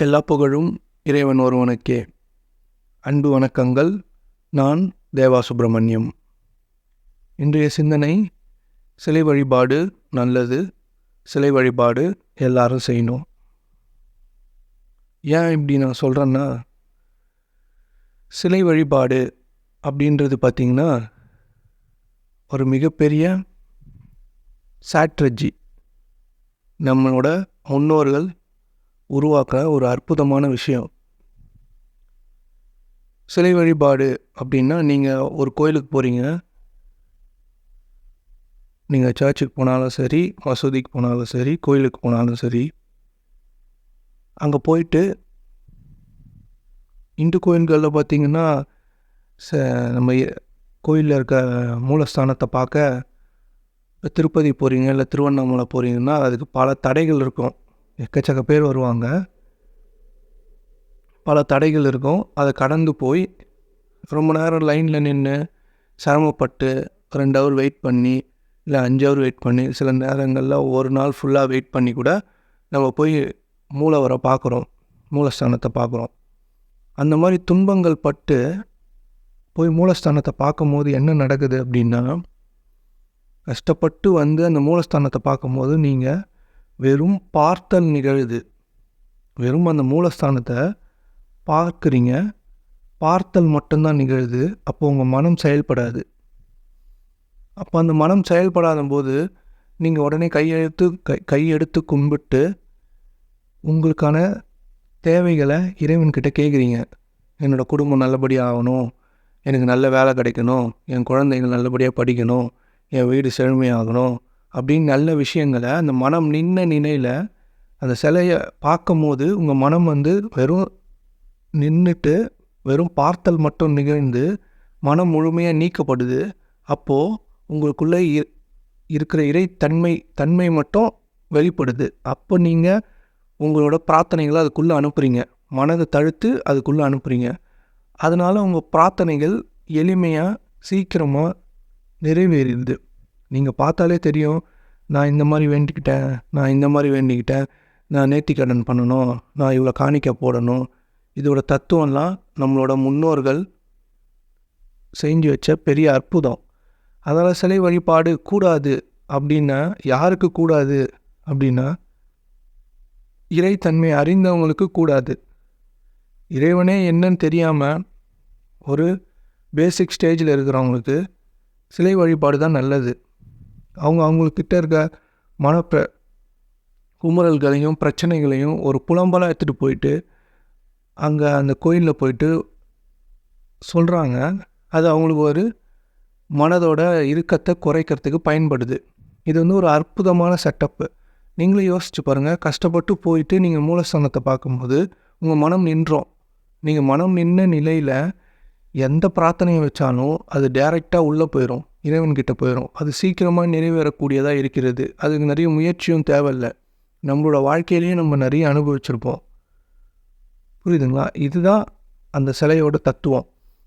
எல்லா புகழும் இறைவன் ஒருவனுக்கே. அன்பு வணக்கங்கள். நான் தேவா சுப்பிரமணியம் இன்றைய சிந்தனை சிலை வழிபாடு நல்லது. சிலை வழிபாடு எல்லாரும் செய்யணும். ஏன் இப்படி நான் சொல்கிறேன்னா சிலை வழிபாடு அப்படின்றது பார்த்திங்கன்னா ஒரு மிகப்பெரிய சாட்ரஜி நம்மளோட முன்னோர்கள் உருவாக்க ஒரு அற்புதமான விஷயம். சிலை வழிபாடு அப்படின்னா நீங்கள் ஒரு கோயிலுக்கு போகிறீங்க நீங்கள் சர்ச்சுக்கு போனாலும் சரி மசூதிக்கு போனாலும் சரி கோயிலுக்கு போனாலும் சரி அங்கே போயிட்டு இந்து கோயில்களில் பார்த்தீங்கன்னா ச நம்ம கோயிலில் இருக்க மூலஸ்தானத்தை பார்க்க திருப்பதி போகிறீங்க இல்லை திருவண்ணாமலை போகிறீங்கன்னா அதுக்கு பல தடைகள் இருக்கும். எக்கச்சக்க பேர் வருவாங்க. பல தடைகள் இருக்கும். அதை கடந்து போய் ரொம்ப நேரம் லைனில் நின்று சிரமப்பட்டு ரெண்டு ஹவர் வெயிட் பண்ணி இல்லை அஞ்சு ஹவர் வெயிட் பண்ணி சில நேரங்களில் ஒரு நாள் ஃபுல்லாக வெயிட் பண்ணி கூட நம்ம போய் மூலவரை பார்க்குறோம். மூலஸ்தானத்தை பார்க்குறோம். அந்த மாதிரி துன்பங்கள் பட்டு போய் மூலஸ்தானத்தை பார்க்கும்போது என்ன நடக்குது அப்படின்னா கஷ்டப்பட்டு வந்து அந்த மூலஸ்தானத்தை பார்க்கும்போது நீங்கள் வெறும் பார்த்தல் நிகழுது. வெறும் அந்த மூலஸ்தானத்தை பார்க்குறீங்க பார்த்தல் மட்டும்தான் நிகழுது. அப்போ உங்கள் மனம் செயல்படாது. அப்போ அந்த மனம் செயல்படாத போது நீங்கள் உடனே கையெழுத்து கை கையெடுத்து கும்பிட்டு உங்களுக்கான தேவைகளை இறைவன்கிட்ட கேட்குறீங்க. என்னோடய குடும்பம் நல்லபடியாக ஆகணும். எனக்கு நல்ல வேலை கிடைக்கணும். என் குழந்தைகள் நல்லபடியாக படிக்கணும். என் வீடு செழுமையாகணும். அப்படின்னு நல்ல விஷயங்களை அந்த மனம் நின்ன நிலையில் அந்த சிலையை பார்க்கும் போது உங்கள் மனம் வந்து வெறும் நின்றுட்டு வெறும் பார்த்தல் மட்டும் நிகழ்ந்து மனம் முழுமையாக நீக்கப்படுது. அப்போது உங்களுக்குள்ளே இருக்கிற இறை தன்மை தன்மை மட்டும் வெளிப்படுது. அப்போ நீங்கள் உங்களோட பிரார்த்தனைகளை அதுக்குள்ளே அனுப்புகிறீங்க மனதை தழுத்து அதுக்குள்ளே அனுப்புகிறீங்க அதனால் உங்கள் பிரார்த்தனைகள் எளிமையாக சீக்கிரமாக நிறைவேறிடுது. நீங்கள் பார்த்தாலே தெரியும் நான் இந்த மாதிரி வேண்டிக்கிட்டேன் நான் இந்த மாதிரி வேண்டிக்கிட்டேன் நான் நேர்த்திக்கடன் பண்ணணும் நான் இவ்வளோ காணிக்க போடணும். இதோட தத்துவம்லாம் நம்மளோட முன்னோர்கள் செஞ்சு வச்ச பெரிய அற்புதம். அதனால் சிலை வழிபாடு கூடாது அப்படின்னா யாருக்கு கூடாது அப்படின்னா இறைத்தன்மை அறிந்தவங்களுக்கு கூடாது. இறைவனே என்னன்னு தெரியாமல் ஒரு பேசிக் ஸ்டேஜில் இருக்கிறவங்களுக்கு சிலை வழிபாடு தான் நல்லது. அவங்க அவங்கக்கிட்ட இருக்க மனப்ப குமுறல்களையும் பிரச்சனைகளையும் ஒரு புலம்பலாக எடுத்துகிட்டு போயிட்டு அங்கே அந்த கோயிலில் போயிட்டு சொல்கிறாங்க அது அவங்களுக்கு ஒரு மனதோட இறுக்கத்தை குறைக்கிறதுக்கு பயன்படுது. இது வந்து ஒரு அற்புதமான செட்டப்பு. நீங்களே யோசிச்சு பாருங்கள் கஷ்டப்பட்டு போயிட்டு நீங்கள் மூலஸ்தானத்தை பார்க்கும்போது உங்கள் மனம் நின்றோம். நீங்கள் மனம் நின்ற நிலையில் எந்த பிரார்த்தனையை வச்சாலும் அது டைரெக்டாக உள்ளே போயிடும் இறைவன்கிட்ட போயிடும் அது சீக்கிரமாக நிறைவேறக்கூடியதாக இருக்கிறது. அதுக்கு நிறைய முயற்சியும் தேவையில்லை. நம்மளோட வாழ்க்கையிலேயே நம்ம நிறைய அனுபவிச்சிருப்போம். புரியுதுங்களா? இதுதான் அந்த சிலையோட தத்துவம்.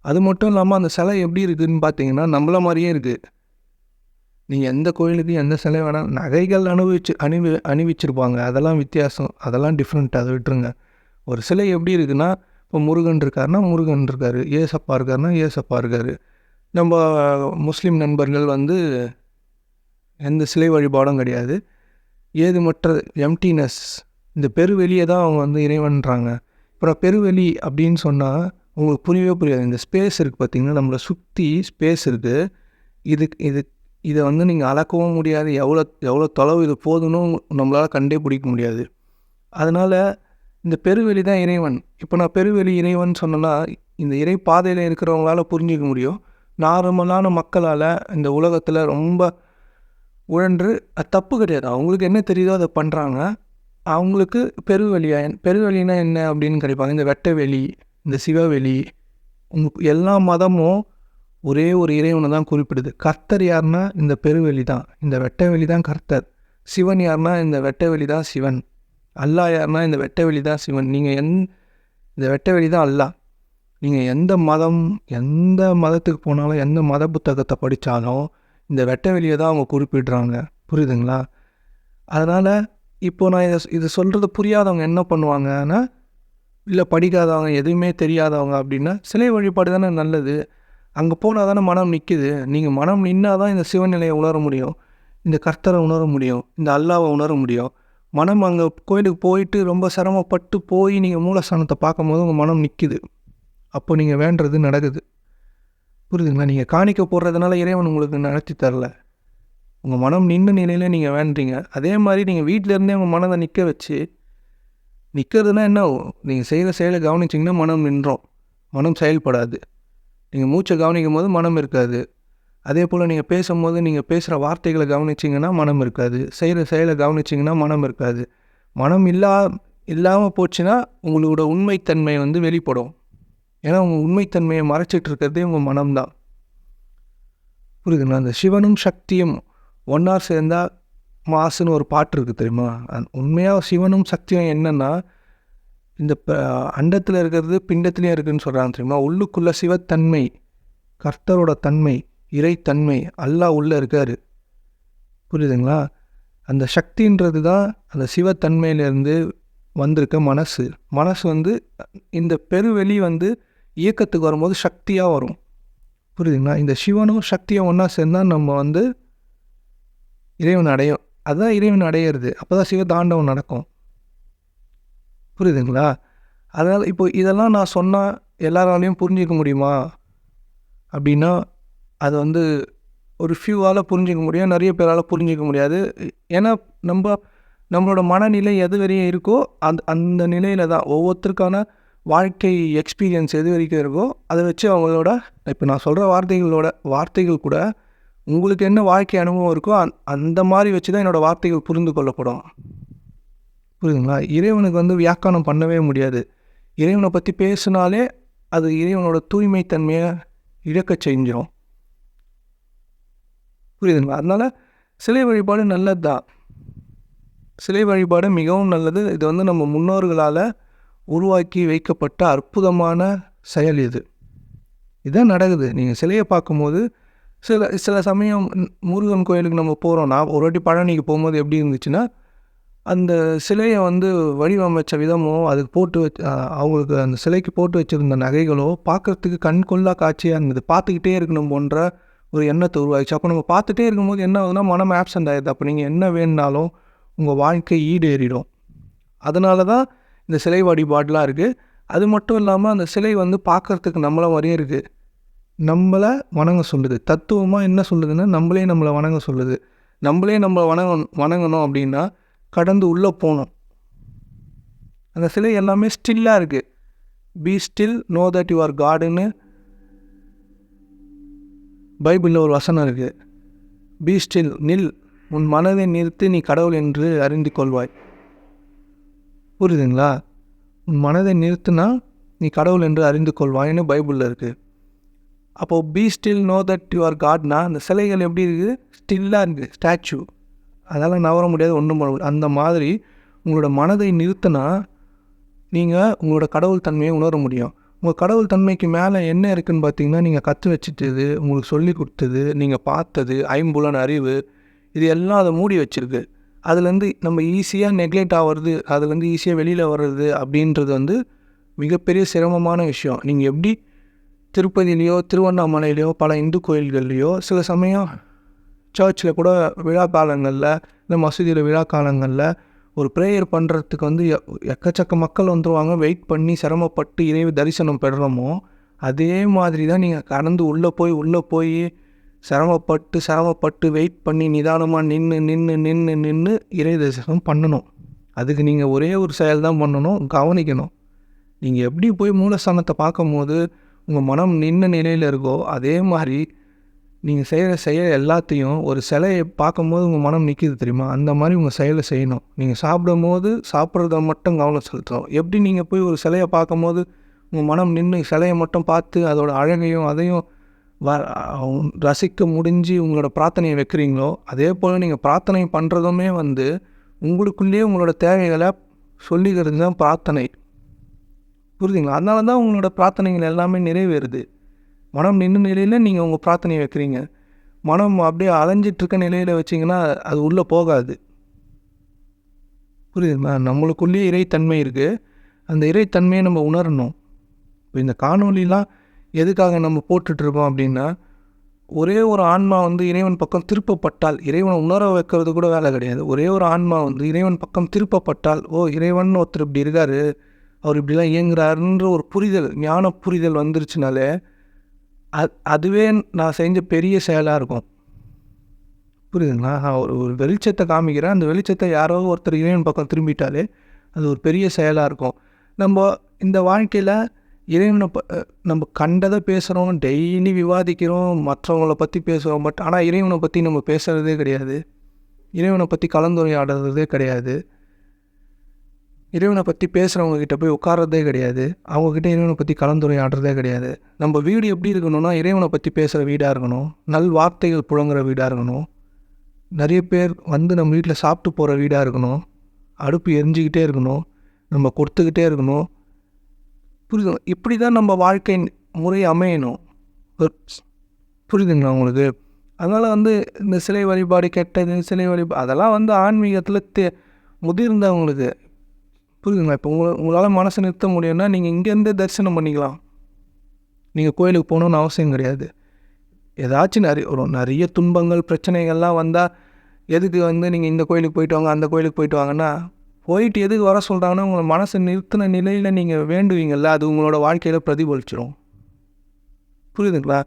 அது மட்டும் இல்லாமல் அந்த சிலை எப்படி இருக்குதுன்னு பார்த்தீங்கன்னா நம்மள மாதிரியே இருக்குது நீங்கள் எந்த கோயிலுக்கு எந்த சிலை வேணால் நகைகள் அனுபவிச்சு அணிவி அணிவிச்சிருப்பாங்க. அதெல்லாம் வித்தியாசம். அதெல்லாம் டிஃப்ரெண்ட் அதை விட்டுருங்க. ஒரு சிலை எப்படி இருக்குன்னா இப்போ முருகன் இருக்காருன்னா முருகன் இருக்கார். ஏசப்பா இருக்காருன்னா ஏசப்பா இருக்கார். நம்ம முஸ்லீம் நண்பர்கள் வந்து எந்த சிலை வழிபாடும் கிடையாது. ஏதுமற்ற எம்டினஸ் இந்த பெருவெளியை தான் அவங்க வந்து இறைவன்றாங்க. அப்புறம் பெருவெளி அப்படின்னு சொன்னால் உங்களுக்கு புரியவே புரியாது. இந்த ஸ்பேஸ் இருக்குது பார்த்திங்கன்னா நம்மளை சுற்றி ஸ்பேஸ் இருக்குது இது இது இதை வந்து நீங்கள் அளக்கவும் முடியாது. எவ்வளோ எவ்வளோ தொலைவு இது போதுன்னு நம்மளால் கண்டே பிடிக்க முடியாது. அதனால் இந்த பெருவெளி தான் இறைவன். இப்போ நான் பெருவெளி இறைவன் சொன்னேன்னா இந்த இறை பாதையில் இருக்கிறவங்களால புரிஞ்சிக்க முடியும். நார்மலான மக்களால் இந்த உலகத்தில் ரொம்ப உழன்று அது தப்பு கிடையாது. அவங்களுக்கு என்ன தெரியுதோ அதை பண்ணுறாங்க அவங்களுக்கு பெருவெளியா பெருவெளினா என்ன அப்படின்னு கிடைப்பாங்க. இந்த வெட்டவெளி இந்த சிவவெளி எல்லா மதமும் ஒரே ஒரு இறைவனை தான் குறிப்பிடுது. கர்த்தர் யாருன்னா இந்த பெருவெளி தான். இந்த வெட்டவெளி தான் கர்த்தர். சிவன் யாருன்னா இந்த வெட்டவெளி தான் சிவன். அல்லா யாருன்னா இந்த வெட்டவெளி தான் சிவன். நீங்கள் எந் இந்த வெட்டவெளி தான் அல்லா நீங்கள் எந்த மதம் எந்த மதத்துக்கு போனாலும் எந்த மத புத்தகத்தை படித்தாலும் இந்த வெட்டவெளியை தான் அவங்க குறிப்பிடுறாங்க. புரியுதுங்களா? அதனால் இப்போ நான் இதை இது சொல்கிறது புரியாதவங்க என்ன பண்ணுவாங்கன்னா இல்லை படிக்காதவங்க எதுவுமே தெரியாதவங்க அப்படின்னா சிலை வழிபாடு தானே நல்லது. அங்கே போனால் தானே மனம் நிற்கிது நீங்கள் மனம் நின்னால் தான் இந்த சிவநிலையை உணர முடியும். இந்த கர்த்தரை உணர முடியும். இந்த அல்லாவை உணர முடியும். மனம் அங்கே கோயிலுக்கு போயிட்டு ரொம்ப சிரமப்பட்டு போய் நீங்கள் மூலஸ்தானத்தை பார்க்கும்போது உங்கள் மனம் நிற்கிது அப்போ நீங்கள் வேண்டது நடக்குது. புரியுதுங்களா? நீங்கள் காணிக்க போடுறதுனால இறைவன் உங்களுக்கு நடத்தி தரல. உங்கள் மனம் நின்ற நிலையில் நீங்கள் வேண்டுறீங்க அதே மாதிரி நீங்கள் வீட்டிலேருந்தே உங்கள் மனதை நிற்க வச்சு நிற்கிறதுனா என்ன? நீங்கள் செய்கிற செயலை கவனிச்சிங்கன்னா மனம் நின்றோம். மனம் செயல்படாது. நீங்கள் மூச்சை கவனிக்கும் போது மனம் இருக்காது. அதே போல் நீங்கள் பேசும்போது நீங்கள் பேசுகிற வார்த்தைகளை கவனிச்சிங்கன்னா மனம் இருக்காது. செய்கிற செயலை கவனிச்சிங்கன்னா மனம் இருக்காது. மனம் இல்லா இல்லாமல் போச்சுன்னா உங்களோட உண்மைத்தன்மை வந்து வெளிப்படும். ஏன்னா உங்கள் உண்மைத்தன்மையை மறைச்சிட்டு இருக்கிறதே உங்கள் மனம்தான். புரியுதுங்களா? அந்த சிவனும் சக்தியும் ஒன்றா சேர்ந்தால் மாசுன்னு ஒரு பாட்டு இருக்குது தெரியுமா? உண்மையாக சிவனும் சக்தியும் என்னென்னா இந்த ப அண்டத்தில் இருக்கிறது பிண்டத்துலேயும் இருக்குதுன்னு சொல்கிறாங்க தெரியுமா? உள்ளுக்குள்ளே சிவத்தன்மை கர்த்தரோட தன்மை இறைத்தன்மை அல்லாஹ் உள்ளே இருக்கார். புரியுதுங்களா? அந்த சக்தின்றது தான் அந்த சிவத்தன்மையிலேருந்து வந்திருக்க மனசு. மனசு வந்து இந்த பெருவெளி வந்து இயக்கத்துக்கு வரும்போது சக்தியாக வரும். புரியுதுங்களா? இந்த சிவனும் சக்தியும் ஒன்றா சேர்ந்தால் நம்ம வந்து இறைவன் அடையும். அதுதான் இறைவன் அடையிறது. அப்போ தான் சிவதாண்டவம் நடக்கும். புரியுதுங்களா? அதனால் இப்போ இதெல்லாம் நான் சொன்னால் எல்லாராலையும் புரிஞ்சிக்க முடியுமா? அப்படின்னா அது வந்து ஒரு ஃபியூவால் புரிஞ்சிக்க முடியும். நிறைய பேரால் புரிஞ்சிக்க முடியாது. ஏன்னா நம்ம நம்மளோட மனநிலை எது வரையும் இருக்கோ அந்த அந்த நிலையில் தான். ஒவ்வொருத்தருக்கான வாழ்க்கை எக்ஸ்பீரியன்ஸ் எது வரைக்கும் இருக்கோ அதை வச்சு அவங்களோட இப்போ நான் சொல்கிற வார்த்தைகளோட வார்த்தைகள் கூட உங்களுக்கு என்ன வாழ்க்கை அனுபவம் இருக்கோ அந் அந்த மாதிரி வச்சு தான் என்னோடய வார்த்தைகள் புரிந்து கொள்ளப்படும். புரியுதுங்களா? இறைவனுக்கு வந்து வியாக்கானம் பண்ணவே முடியாது. இறைவனை பற்றி பேசினாலே அது இறைவனோட தூய்மைத்தன்மையை இழக்க செஞ்சிடும் புரியுதுங்களா? அதனால் சிலை வழிபாடு நல்லது தான் சிலை வழிபாடு மிகவும் நல்லது. இது வந்து நம்ம முன்னோர்களால் உருவாக்கி வைக்கப்பட்ட அற்புதமான செயல் இது. இதான் நடக்குது. நீங்கள் சிலையை பார்க்கும்போது சில சில சமயம் முருகன் கோயிலுக்கு நம்ம போகிறோம் நான் ஒரு வாட்டி பழனிக்கு போகும்போது எப்படி இருந்துச்சுன்னா அந்த சிலையை வந்து வடிவமைச்ச விதமோ அதுக்கு போட்டு வச்சு அவங்களுக்கு அந்த சிலைக்கு போட்டு வச்சுருந்த நகைகளோ பார்க்குறதுக்கு கண் கொள்ளா காட்சியாக இருந்தது. பார்த்துக்கிட்டே இருக்கணும் போன்ற ஒரு எண்ணத்தை உருவாகிச்சு அப்போ நம்ம பார்த்துட்டே இருக்கும்போது என்ன ஆகுதுன்னா மனம் ஆப்சண்ட் ஆகிடுது அப்போ நீங்கள் என்ன வேணுனாலும் உங்கள் வாழ்க்கை ஈடேறிடும். அதனால தான் இந்த சிலை வழிபாடெலாம் இருக்குது அது மட்டும் இல்லாமல் அந்த சிலை வந்து பார்க்குறதுக்கு நம்மளை வரையும் இருக்குது நம்மளை வணங்க சொல்லுது. தத்துவமாக என்ன சொல்லுதுன்னா நம்மளே நம்மளை வணங்க சொல்லுது. நம்மளே நம்மளை வணங்க வணங்கணும் அப்படின்னா கடந்து உள்ளே போகணும். அந்த சிலை எல்லாமே ஸ்டில்லாக இருக்குது be still know that you are காடுன்னு பைபிளில் ஒரு வசனம் இருக்குது பி ஸ்டில் நில். உன் மனதை நிறுத்தி நீ கடவுள் என்று அறிந்து கொள்வாய். புரியுதுங்களா உன் மனதை நிறுத்தினா நீ கடவுள் என்று அறிந்து கொள்வாயின்னு பைபிளில் இருக்குது அப்போது be still know that you are காட்னா அந்த சிலைகள் எப்படி இருக்குது? ஸ்டில்லாக இருக்குது ஸ்டாச்சு அதெல்லாம் நவர முடியாது ஒன்றும் பண்ண முடியாது. அந்த மாதிரி உங்களோட மனதை நிறுத்தினா நீங்கள் உங்களோட கடவுள் தன்மையை உணர முடியும். உங்கள் கடவுள் தன்மைக்கு மேலே என்ன இருக்குதுன்னு பார்த்தீங்கன்னா நீங்கள் கற்று வச்சுட்டது உங்களுக்கு சொல்லி கொடுத்தது நீங்கள் பார்த்தது ஐம்புலன் அறிவு இது எல்லாம் அதை மூடி வச்சுருக்கு. அதுலேருந்து நம்ம ஈஸியாக நெக்லெக்ட் ஆகிறது அதுலேருந்து ஈஸியாக வெளியில் வர்றது அப்படின்றது வந்து மிகப்பெரிய சிரமமான விஷயம். நீங்கள் எப்படி திருப்பதியிலையோ திருவண்ணாமலையிலையோ பல இந்து கோயில்கள்லேயோ சில சமயம் சர்ச்சில் கூட விழா காலங்களில் இந்த மசூதியில் விழா காலங்களில் ஒரு ப்ரேயர் பண்ணுறதுக்கு வந்து எக்கச்சக்க மக்கள் வந்துடுவாங்க வெயிட் பண்ணி சிரமப்பட்டு இறைவு தரிசனம் பெறுறோமோ அதே மாதிரி தான் நீங்கள் கடந்து உள்ளே போய் உள்ளே போய் சிரமப்பட்டு சிரமப்பட்டு வெயிட் பண்ணி நிதானமாக நின்று நின்று நின்று நின்று இறை தரிசனம் பண்ணணும். அதுக்கு நீங்கள் ஒரே ஒரு செயல் தான் பண்ணணும் கவனிக்கணும். நீங்கள் எப்படி போய் மூலஸ்தானத்தை பார்க்கும்போது உங்கள் மனம் நின்ன நிலையில் இருக்கோ அதே மாதிரி நீங்கள் செய்கிற செயல் எல்லாத்தையும் ஒரு சிலையை பார்க்கும்போது உங்கள் மனம் நிற்கிது தெரியுமா? அந்த மாதிரி உங்கள் செயலை செய்யணும். நீங்கள் சாப்பிடும் போது சாப்பிட்றத மட்டும் கவனம் செலுத்தணும். எப்படி நீங்கள் போய் ஒரு சிலையை பார்க்கும்போது உங்கள் மனம் நின்று சிலையை மட்டும் பார்த்து அதோட அழகையும் அதையும் வ ரசிக்க முடிஞ்சு உங்களோட பிரார்த்தனையை வைக்கிறீங்களோ அதே போல் நீங்கள் பிரார்த்தனை பண்ணுறதுமே வந்து உங்களுக்குள்ளேயே உங்களோட தேவைகளை சொல்லிக்கிறது தான் பிரார்த்தனை. புரியுதுங்களா? அதனால தான் உங்களோட பிரார்த்தனைகள் எல்லாமே நிறைவேறுது. மனம் நின்று நிலையில் நீங்கள் உங்கள் பிரார்த்தனையை வைக்கிறீங்க. மனம் அப்படியே அலைஞ்சிட்ருக்க நிலையில் வச்சிங்கன்னா அது உள்ளே போகாது. புரியுதுங்களா? நம்மளுக்குள்ளேயே இறைத்தன்மை இருக்குது அந்த இறைத்தன்மையை நம்ம உணரணும். இப்போ இந்த காணொலிலாம் எதுக்காக நம்ம போட்டுட்ருக்கோம் அப்படின்னா ஒரே ஒரு ஆன்மா வந்து இறைவன் பக்கம் திருப்பப்பட்டால் இறைவனை உணர வைக்கிறது கூட வேலை கிடையாது. ஒரே ஒரு ஆன்மா வந்து இறைவன் பக்கம் திருப்பப்பட்டால் ஓ இறைவன் ஒருத்தர் இப்படி இருக்கார் அவர் இப்படிலாம் இயங்குறாருன்ற ஒரு புரிதல் ஞான புரிதல் வந்துருச்சுனாலே அது அதுவே நான் செஞ்ச பெரிய செயலாக இருக்கும். புரியுதுங்களா? நான் ஒரு ஒரு வெளிச்சத்தை காமிக்கிறேன். அந்த வெளிச்சத்தை யாரோ ஒருத்தர் இறைவன் பக்கம் திரும்பிட்டாலே அது ஒரு பெரிய செயலாக இருக்கும். நம்ம இந்த வாழ்க்கையில் இறைவனை ப நம்ம கண்டதை பேசுகிறோம் டெய்லி விவாதிக்கிறோம் மற்றவங்கள பற்றி பேசுகிறோம் பட் ஆனால் இறைவனை பற்றி நம்ம பேசுகிறதே கிடையாது. இறைவனை பற்றி கலந்துரையாடுறதே கிடையாது. இறைவனை பற்றி பேசுகிறவங்க கிட்ட போய் உட்கார்றதே கிடையாது. அவங்கக்கிட்ட இறைவனை பற்றி கலந்துரையாடுறதே கிடையாது. நம்ம வீடு எப்படி இருக்கணும்னா இறைவனை பற்றி பேசுகிற வீடாக இருக்கணும். நல் வார்த்தைகள் புழங்குற வீடாக இருக்கணும். நிறைய பேர் வந்து நம்ம வீட்டில் சாப்பிட்டு போகிற வீடாக இருக்கணும். அடுப்பு எரிஞ்சிக்கிட்டே இருக்கணும். நம்ம கொடுத்துக்கிட்டே இருக்கணும். புரியுது இப்படி தான் நம்ம வாழ்க்கை முறை அமையணும். புரியுதுங்களா உங்களுக்கு? அதனால் வந்து இந்த சிலை வழிபாடு கெட்டது சிலை வழிபாடு அதெல்லாம் வந்து ஆன்மீகத்தில் தே முதிர்ந்தவங்களுக்கு புரியுதுங்களா? இப்போ உங்களை உங்களால் மனசை நிறுத்த முடியும்னா நீங்கள் இங்கேருந்தே தரிசனம் பண்ணிக்கலாம். நீங்கள் கோயிலுக்கு போகணுன்னு அவசியம் கிடையாது. ஏதாச்சும் நிறைய ஒரு நிறைய துன்பங்கள் பிரச்சனைகள்லாம் வந்தால் எதுக்கு வந்து நீங்கள் இந்த கோயிலுக்கு போயிட்டு வாங்க அந்த கோயிலுக்கு போயிட்டு வாங்கன்னா போயிட்டு எதுக்கு வர சொல்கிறாங்கன்னா உங்களை மனசை நிறுத்தின நிலையில் நீங்கள் வேண்டுவீங்கள்ல அது உங்களோட வாழ்க்கையில் பிரதிபலிச்சிடும் புரியுதுங்களா?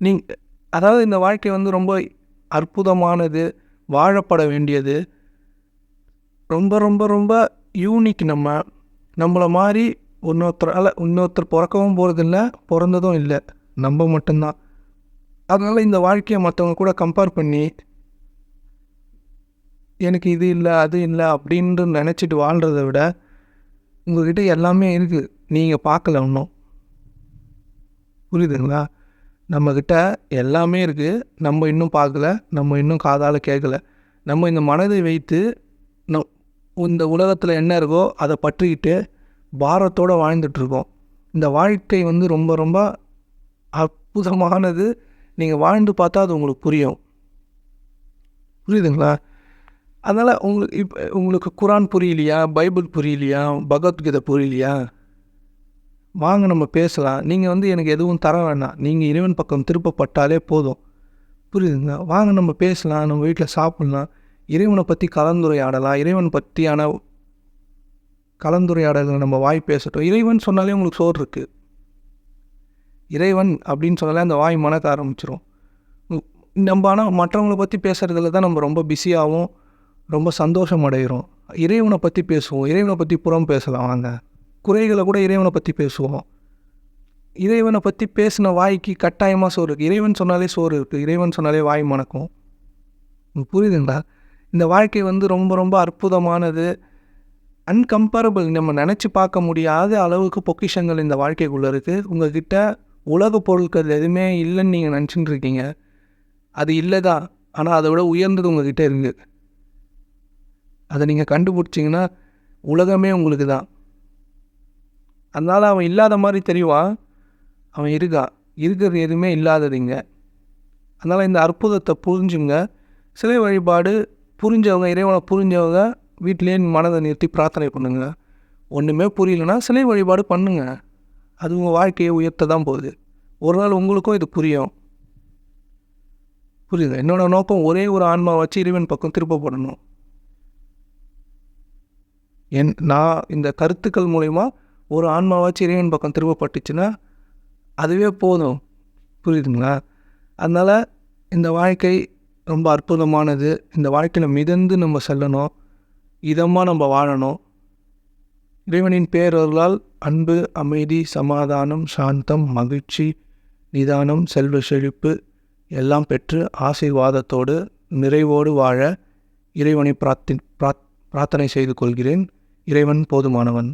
நீங்கள் அதாவது இந்த வாழ்க்கை வந்து ரொம்ப அற்புதமானது வாழப்பட வேண்டியது. ரொம்ப ரொம்ப ரொம்ப யூனிக் நம்ம. நம்மளை மாதிரி இன்னொருத்தரால் இன்னொருத்தர் பிறக்கவும் போகிறதில்ல பிறந்ததும் இல்லை. நம்ம மட்டும்தான். அதனால் இந்த வாழ்க்கையை மற்றவங்க கூட கம்பேர் பண்ணி எனக்கு இது இல்லை அது இல்லை அப்படின்ட்டு நினச்சிட்டு வாழ்கிறத விட உங்கள்கிட்ட எல்லாமே இருக்குது நீங்கள் பார்க்கல இன்னும். புரியுதுங்களா? நம்மக்கிட்ட எல்லாமே இருக்குது நம்ம இன்னும் பார்க்கல. நம்ம இன்னும் காதால் கேட்கல. நம்ம இந்த மனதை வைத்து நம் இந்த உலகத்தில் என்ன இருக்கோ அதை பற்றிக்கிட்டு பாரத்தோடு வாழ்ந்துட்டுருக்கோம் இந்த வாழ்க்கை வந்து ரொம்ப ரொம்ப அற்புதமானது. நீங்கள் வாழ்ந்து பார்த்தா அது உங்களுக்கு புரியும். புரியுதுங்களா? அதனால் உங்களுக்கு இப்போ உங்களுக்கு குரான் புரியலையா? பைபிள் புரியலையா? பகவத்கீதை புரியலையா? வாங்க நம்ம பேசலாம். நீங்கள் வந்து எனக்கு எதுவும் தர வேணாம். நீங்கள் இறைவன் பக்கம் திருப்பப்பட்டாலே போதும். புரியுதுங்க வாங்க நம்ம பேசலாம். நம்ம வீட்டில் சாப்பிட்லாம். இறைவனை பற்றி கலந்துரையாடலாம். இறைவன் பற்றியான கலந்துரையாடல்கள் நம்ம வாய் பேசட்டும். இறைவன் சொன்னாலே உங்களுக்கு சோறு இருக்குது இறைவன் அப்படின்னு சொன்னாலே அந்த வாய் மணக்க ஆரம்பிச்சிரும். நம்ம ஆனால் மற்றவங்களை பற்றி பேசுகிறதுல தான் நம்ம ரொம்ப பிஸியாகவும் ரொம்ப சந்தோஷம் அடைகிறோம் இறைவனை பற்றி பேசுவோம். இறைவனை பற்றி புறம் பேசலாம். வாங்க. குறைகளை கூட இறைவனை பற்றி பேசுவோம். இறைவனை பற்றி பேசின வாய்க்கு கட்டாயமாக சோறு இருக்குது இறைவன் சொன்னாலே சோறு இருக்குது இறைவன் சொன்னாலே வாய் மணக்கும். புரியுதுங்களா? இந்த வாழ்க்கை வந்து ரொம்ப ரொம்ப அற்புதமானது. அன்கம்பேரபிள் நம்ம நினச்சி பார்க்க முடியாத அளவுக்கு பொக்கிஷங்கள் இந்த வாழ்க்கைக்குள்ளே இருக்குது உங்கள்கிட்ட உலக பொருட்கள் எதுவுமே இல்லைன்னு நீங்கள் நினச்சிட்டு இருக்கீங்க. அது இல்லை தான் ஆனால் அதை விட உயர்ந்தது உங்கள்கிட்ட இருக்குது அதை நீங்கள் கண்டுபிடிச்சிங்கன்னா உலகமே உங்களுக்கு தான். அதனால் அவன் இல்லாத மாதிரி தெரியவான் அவன் இருக்கா? இருக்கிறது எதுவுமே இல்லாததுங்க அதனால் இந்த அற்புதத்தை புரிஞ்சுங்க. சிலை வழிபாடு புரிஞ்சவங்க இறைவனை புரிஞ்சவங்க வீட்டிலே மனதை நிறுத்தி பிரார்த்தனை பண்ணுங்க. ஒன்றுமே புரியலன்னா சிலை வழிபாடு பண்ணுங்க. அது உங்கள் வாழ்க்கையை உயர்த்த தான் போகுது. ஒரு நாள் உங்களுக்கும் இது புரியும். புரியுது? என்னோடய நோக்கம் ஒரே ஒரு ஆன்மா வச்சு இறைவன் பக்கம் திருப்பப்படணும். என் நான் இந்த கருத்துக்கள் மூலிமா ஒரு ஆன்மாவாச்சும் இறைவன் பக்கம் திரும்பப்பட்டுச்சுன்னா அதுவே போதும். புரியுதுங்களா? அதனால் இந்த வாழ்க்கை ரொம்ப அற்புதமானது. இந்த வாழ்க்கையில் மிதந்து நம்ம செல்லணும். இதமாக நம்ம வாழணும். இறைவனின் பேரொருளால் அன்பு அமைதி சமாதானம் சாந்தம் மகிழ்ச்சி நிதானம் செல்வ செழிப்பு எல்லாம் பெற்று ஆசீர்வாதத்தோடு நிறைவோடு வாழ இறைவனை பிரார்த்தி பிரார்த்தனை செய்து கொள்கிறேன். இறைவன் போதுமானவன்.